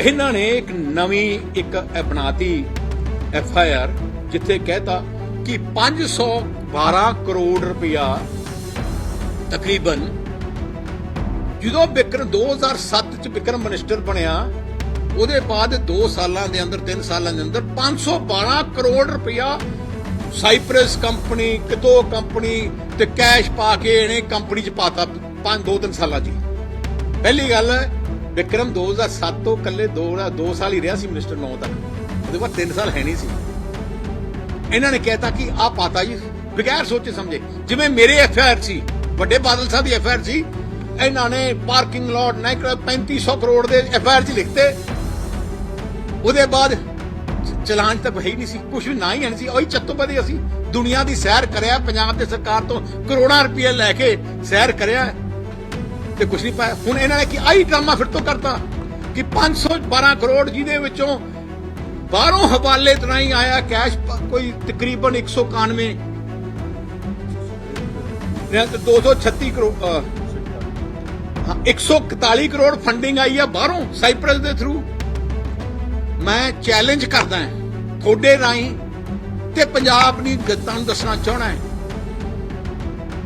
ਇਹਨਾਂ ਨੇ ਇੱਕ ਨਵੀਂ ਇੱਕ ਇਹ ਬਣਾਤੀ ਐਫ ਆਈ ਆਰ ਜਿੱਥੇ ਕਹਿਤਾ ਕਿ 512 ਕਰੋੜ ਰੁਪਇਆ ਤਕਰੀਬਨ ਜਦੋਂ ਵਿਕਰਮ 2007 ਚ ਵਿਕਰਮ ਮਿਨਿਸਟਰ ਬਣਿਆ ਉਹਦੇ ਬਾਅਦ 2 ਸਾਲਾਂ ਦੇ ਅੰਦਰ 3 ਸਾਲਾਂ ਦੇ ਅੰਦਰ 512 ਕਰੋੜ ਰੁਪਇਆ ਸਾਈਪ੍ਰਸ ਕੰਪਨੀ ਕਿਤੋ ਕੰਪਨੀ ਤੇ ਕੈਸ਼ ਪਾ ਕੇ ਇਹਨੇ ਕੰਪਨੀ ਚ ਪਾਤਾ 5 2 3 ਸਾਲਾਂ ਚ ਪਹਿਲੀ ਗੱਲ ਹੈ, ਵਿਕਰਮ 2007 ਤੋਂ ਇਕੱਲੇ 2 ਸਾਲ ਹੀ ਰਿਹਾ ਸੀ ਮਿਨਿਸਟਰ 9 ਤੱਕ। ਉਹਦੇ ਬਾਅਦ 3 ਸਾਲ ਹੈ ਨਹੀਂ ਸੀ। ਇਹਨਾਂ ਨੇ ਕਹਿਤਾ ਕਿ ਆ ਪਾਤਾ ਜੀ, ਬਗੈਰ ਸੋਚੇ ਸਮਝੇ। ਜਿਵੇਂ ਮੇਰੇ ਐਫ ਸੀ, ਵੱਡੇ ਬਾਦਲ ਸਾਹਿਬ ਦੀ ਐਫ ਆਰ ਸੀ, ਇਹਨਾਂ ਨੇ ਪਾਰਕਿੰਗ ਲਾਟ ਨਾ 3500 ਕਰੋੜ ਦੇ ਐਫ ਆਰ ਚ ਲਿਖਤੇ। ਉਹਦੇ ਬਾਅਦ ਚਲਾਨ ਤਾਂ ਹੈ ਹੀ ਨਹੀਂ ਸੀ ਕੁਝ ਵੀ ਨਾ ਹੀ ਹੈ ਨਹੀਂ ਸੀ। ਉਹੀ ਚੱਤੋਪਦੀ ਅਸੀਂ, ਦੁਨੀਆ ਦੀ ਸੈਰ ਕਰਿਆ, ਪੰਜਾਬ ਦੇ ਸਰਕਾਰ ਤੋਂ ਕਰੋੜਾਂ ਰੁਪਏ ਲੈ ਕੇ ਸੈਰ ਕਰਿਆ। ਤੇ ਕੁਝ ਨਹੀਂ ਪਾਇਆ। ਹੁਣ ਇਹਨਾਂ ਨੇ ਕੀ ਆਈ ਡਰਾਮਾ ਫਿਰ ਤੋਂ ਕਰਤਾ ਕਿ 512 ਕਰੋੜ ਜਿਹਦੇ ਵਿੱਚੋਂ ਬਾਹਰੋਂ ਹਵਾਲੇ ਤੋਂ ਆਇਆ ਕੈਸ਼ ਕੋਈ ਤਕਰੀਬਨ 191 ਜਾਂ ਤਾਂ 236 ਕਰੋੜ ਅ, ਹਾਂ 141 ਕਰੋੜ ਫੰਡਿੰਗ ਆਈ ਆ ਬਾਹਰੋਂ ਸਾਈਪ੍ਰਸ ਦੇ ਥਰੂ ਮੈਂ ਚੈਲੰਜ ਕਰਦਾ ਹਾਂ ਤੁਹਾਡੇ ਰਾਹੀਂ ਤੇ ਪੰਜਾਬ ਦੀ ਜਨਤਾ ਨੂੰ ਦੱਸਣਾ ਚਾਹਣਾ ਹੈ।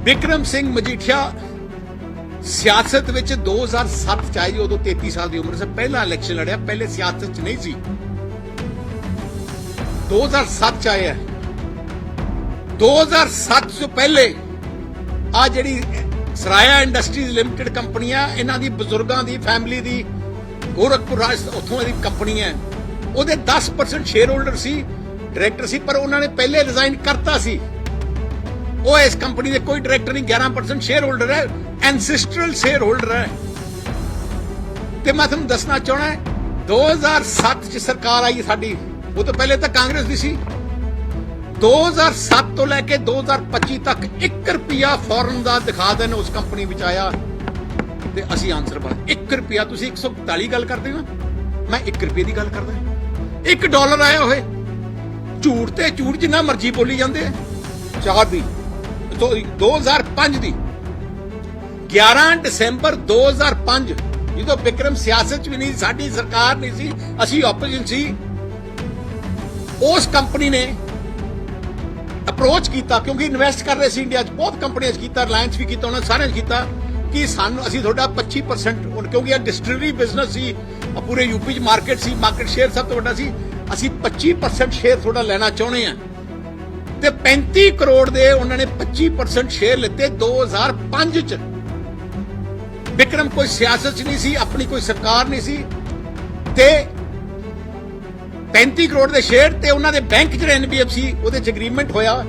ਵਿਕਰਮ ਸਿੰਘ ਮਜੀਠੀਆ ਸਿਆਸਤ ਵਿੱਚ 2007 ਚ ਆਈ, ਉਦੋਂ 33 ਸਾਲ ਦੀ ਉਮਰ ਸੀ। ਪਹਿਲਾ ਇਲੈਕਸ਼ਨ ਲੜਿਆ, ਪਹਿਲੇ ਸਿਆਸਤ ਚ ਨਹੀਂ ਸੀ। 2007 ਚ ਆਇਆ। 2007 ਤੋਂ ਪਹਿਲੇ ਆ ਜਿਹੜੀ ਸਰਾਇਆ ਇੰਡਸਟਰੀਜ਼ ਲਿਮਟਿਡ ਕੰਪਨੀ ਆ ਇਹਨਾਂ ਦੀ, ਬਜ਼ੁਰਗਾਂ ਦੀ, ਫੈਮਿਲੀ ਦੀ, ਗੋਰਖਪੁਰ ਰਾਜ, ਉੱਥੋਂ ਦੀ ਕੰਪਨੀ ਹੈ। ਉਹਦੇ 10% ਸ਼ੇਅਰ ਹੋਲਡਰ ਸੀ ਡਾਇਰੈਕਟਰ ਸੀ, ਪਰ ਉਹਨਾਂ ਨੇ ਪਹਿਲੇ ਰਿਜ਼ਾਈਨ ਕਰਤਾ ਸੀ। ਉਹ ਇਸ ਕੰਪਨੀ ਦੇ ਕੋਈ ਡਾਇਰੈਕਟਰ ਨਹੀਂ 11% ਸ਼ੇਅਰ ਹੋਲਡਰ ਹੈ ਐਂਸੈਸਟਰਲ ਸ਼ੇਅਰ ਹੋਲਡਰ ਹੈ। ਤੇ ਮੈਂ ਤੁਹਾਨੂੰ ਦੱਸਣਾ ਚਾਹਣਾ ਹੈ 2007 ਚ ਸਰਕਾਰ ਆਈ ਸਾਡੀ, ਉਹ ਤੋਂ ਪਹਿਲੇ ਤਾਂ ਕਾਂਗਰਸ ਦੀ ਸੀ। 2007 ਤੋਂ ਲੈ ਕੇ 2025 ਤੱਕ 1 ਰੁਪਿਆ ਫੋਰਨ ਦਾ ਦਿਖਾ ਦੇਣ ਉਸ ਕੰਪਨੀ ਵਿੱਚ ਆਇਆ। ਤੇ ਅਸੀਂ ਆਨਸਰ ਬਣ 1 ਰੁਪਿਆ ਤੁਸੀਂ 141 ਗੱਲ ਕਰਦੇ ਹੋ ਮੈਂ 1 ਰੁਪਏ ਦੀ ਗੱਲ ਕਰਦਾ। 1 ਡਾਲਰ ਆਇਆ ਹੋਏ, ਝੂਠ ਤੇ ਝੂਠ ਜਿੰਨਾ ਮਰਜ਼ੀ ਬੋਲੀ ਜਾਂਦੇ ਆ। ਚਾਰ ਦੀ 2005 ਦੀ 11 ਦਸੰਬਰ 2005 ਜਦੋਂ ਵਿਕਰਮ ਸਿਆਸਤ ਚ ਵੀ ਨਹੀਂ, ਸਾਡੀ ਸਰਕਾਰ ਨਹੀਂ ਸੀ, ਅਸੀਂ ਆਪੋਜੀਸ਼ਨ ਸੀ। ਉਸ ਕੰਪਨੀ ਨੇ ਅਪਰੋਚ ਕੀਤਾ, ਕਿਉਂਕਿ ਇਨਵੈਸਟ ਕਰ ਰਹੇ ਸੀ ਇੰਡੀਆ 'ਚ। ਬਹੁਤ ਕੰਪਨੀਆਂ 'ਚ ਕੀਤਾ ਰਿਲਾਇੰਸ ਵੀ ਕੀਤਾ, ਉਹਨਾਂ ਸਾਰਿਆਂ 'ਚ ਕੀਤਾ ਕਿ ਸਾਨੂੰ, ਅਸੀਂ ਤੁਹਾਡਾ 25% ਕਿਉਂਕਿ ਇਹ ਡਿਸਟਿਲਰੀ ਬਿਜ਼ਨਸ ਸੀ ਪੂਰੇ ਯੂਪੀ 'ਚ ਮਾਰਕੀਟ ਸੀ ਮਾਰਕੀਟ ਸ਼ੇਅਰ ਸਭ ਤੋਂ ਵੱਡਾ ਸੀ। ਅਸੀਂ 25% ਸ਼ੇਅਰ ਤੁਹਾਡਾ ਲੈਣਾ ਚਾਹੁੰਦੇ ਆ ਤੇ 35 ਕਰੋੜ ਦੇ ਉਹਨਾਂ ਨੇ 25% ਸ਼ੇਅਰ ਲਿੱਤੇ 2005 ਚ। ਵਿਕਰਮ ਕੋਈ ਸਿਆਸਤ ਚ ਨਹੀਂ ਸੀ, ਆਪਣੀ ਕੋਈ ਸਰਕਾਰ ਨਹੀਂ ਸੀ। ਤੇ 35 ਕਰੋੜ ਦੇ ਸ਼ੇਅਰ ਤੇ ਉਹਨਾਂ ਦੇ ਬੈਂਕ ਜਿਹੜੇ ਐਨਬੀਐਫਸੀ ਉਹਦੇ ਚ ਐਗਰੀਮੈਂਟ ਹੋਇਆ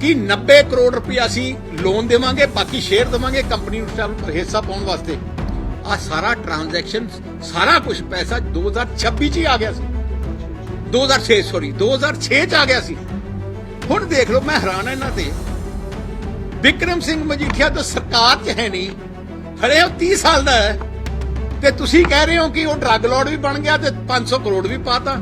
ਕਿ 90 ਕਰੋੜ ਰੁਪਇਆ ਅਸੀਂ ਲੋਨ ਦੇਵਾਂਗੇ, ਬਾਕੀ ਸ਼ੇਅਰ ਦੇਵਾਂਗੇ ਕੰਪਨੀ ਨੂੰ ਹਿੱਸਾ ਪਾਉਣ ਵਾਸਤੇ। ਆ ਸਾਰਾ ਟ੍ਰਾਂਜੈਕਸ਼ਨ ਸਾਰਾ ਕੁਝ ਪੈਸਾ 2026 ਚ ਹੀ ਆ ਗਿਆ ਸੀ। 2006 ਸੌਰੀ 2006 ਚ ਆ ਗਿਆ ਸੀ। ਦੇਖ ਲਓ, ਮੈਂ ਹੈਰਾਨ ਹਾਂ ਇਹਨਾਂ ਤੇ। ਵਿਕਰਮ ਸਿੰਘ ਮਜੀਠੀਆ ਤਾਂ ਸਰਕਾਰ 'ਚ ਹੈ ਨਹੀਂ। ਹਲੇ ਉਹ 30 ਸਾਲ ਦਾ ਹੈ। ਤੇ ਤੁਸੀਂ ਕਹਿ ਰਹੇ ਹੋ ਕਿ ਉਹ ਡਰੱਗ ਲਾਰਡ ਵੀ ਬਣ ਗਿਆ ਤੇ 500 ਕਰੋੜ ਵੀ ਪਾਤਾ।